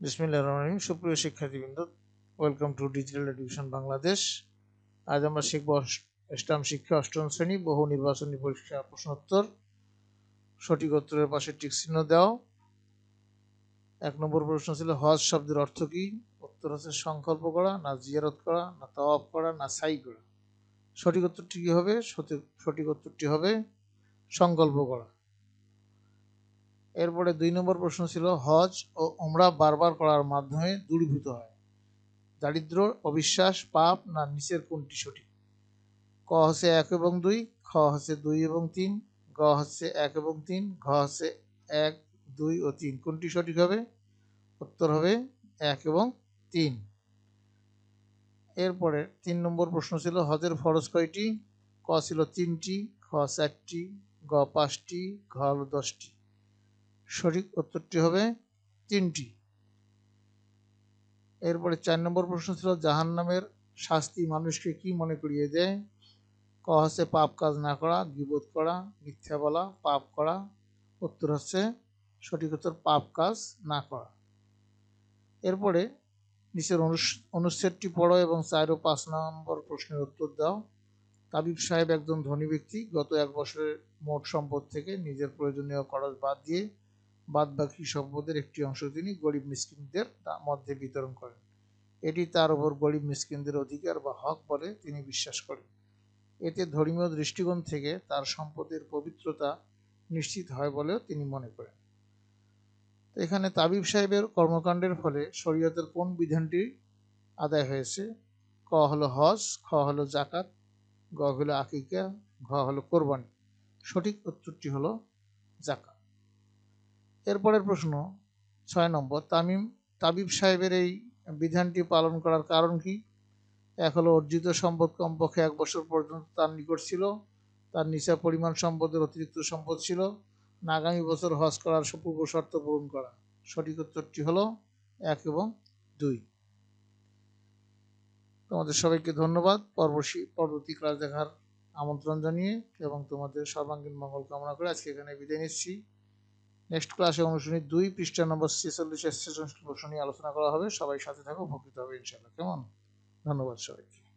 বিসমিল্লাহির রহমানির রহিম। সুপ্রিয় শিক্ষার্থীবৃন্দ welcome to digital education Bangladesh আজ আমরা শিখব অষ্টম শিক্ষা অষ্টম শ্রেণি, বহু নির্বাচনী পরীক্ষা প্রশ্নোত্তর। সঠিক উত্তরের পাশে টিক চিহ্ন দাও। এক নম্বর প্রশ্ন ছিল, হজ শব্দের অর্থ কি? উত্তর হচ্ছে সংকল্প করা, না জিয়ারত করা, না তওয়াব করা, না সাই করা। সঠিক উত্তরটি কি হবে? সঠিক উত্তরটি হবে, সংকল্প করা। এরপরে দুই নম্বর প্রশ্ন ছিল, হজ ও উমরা বারবার করার মাধ্যমে দূরীভূত হয়। দারিদ্র অবিশ্বাস, পাপ না নিচের কোনটি সঠিক? ক হচ্ছে এক এবং দুই, খ হচ্ছে দুই এবং তিন, গ হচ্ছে এক এবং তিন, ঘ হচ্ছে এক, দুই ও তিন। কোনটি সঠিক হবে? উত্তর হবে এক এবং তিন। এরপরে তিন নম্বর প্রশ্ন ছিল, হজের ফরজ কয়টি? ক ছিল তিনটি, খ চারটি, গ পাঁচটি, ঘ হলো দশটি। সঠিক উত্তরটি হবে তিনটি। এরপরে চার নম্বর প্রশ্ন ছিল জাহান নামের শাস্তি মানুষকে কি মনে করিয়ে দেয়? ক হচ্ছে পাপ কাজ না করা গিবোধ করা, মিথ্যা বলা, পাপ করা। উত্তর হচ্ছে সঠিক উত্তর, পাপ কাজ না করা। এরপরে নিচের অনুচ্ছেদটি পড়ো এবং চার ও পাঁচ নম্বর প্রশ্নের উত্তর দাও। তাবিব সাহেব একজন ধনী ব্যক্তি, গত এক বছরের মোট সম্পদ থেকে নিজের প্রয়োজনীয় খরচ বাদ দিয়ে বাদ বাকি সম্পদের একটি অংশ তিনি গরিব মিসকিনদের মধ্যে বিতরণ করেন। এটি তার উপর গরিব মিসকিনদের অধিকার বা হক বলে তিনি বিশ্বাস করেন। এতে ধর্মীয় দৃষ্টিকোণ থেকে তার সম্পদের পবিত্রতা নিশ্চিত হয় বলেও তিনি মনে করেন। এখানে তাবিব সাহেবের কর্মকাণ্ডের ফলে শরীয়তের কোন বিধানটি আদায় হয়েছে? ক হলো হজ, খ হলো জাকাত গ হলো আকিকা, ঘ হলো কোরবানি। সঠিক উত্তরটি হলো জাকাত এরপরের প্রশ্ন ছয় নম্বর, তামিম, তাবিব সাহেবের এই বিধানটি পালন করার কারণ কি? এক হলো অর্জিত সম্পদ কমপক্ষে এক বছর পর্যন্ত তার নিকট ছিল, তার নিচা পরিমাণ সম্পদের অতিরিক্ত সম্পদ ছিল, না আগামী বছর হজ করার পূর্ব শর্ত পূরণ করা। সঠিক উত্তরটি হলো এক এবং দুই। তোমাদের সবাইকে ধন্যবাদ। পরবর্তী পরবর্তী ক্লাস দেখার আমন্ত্রণ জানিয়ে এবং তোমাদের সর্বাঙ্গীন মঙ্গল কামনা করে আজকে এখানে বিদায় নিচ্ছি। নেক্সট ক্লাসে অনুশীলনী দুই পৃষ্ঠা নম্বর ছেচল্লিশ সৃজনশীল আলোচনা করা হবে। সবাই সাথে থাকো, উপকৃত হবে ইনশাল্লাহ কেমন? ধন্যবাদ সবাইকে।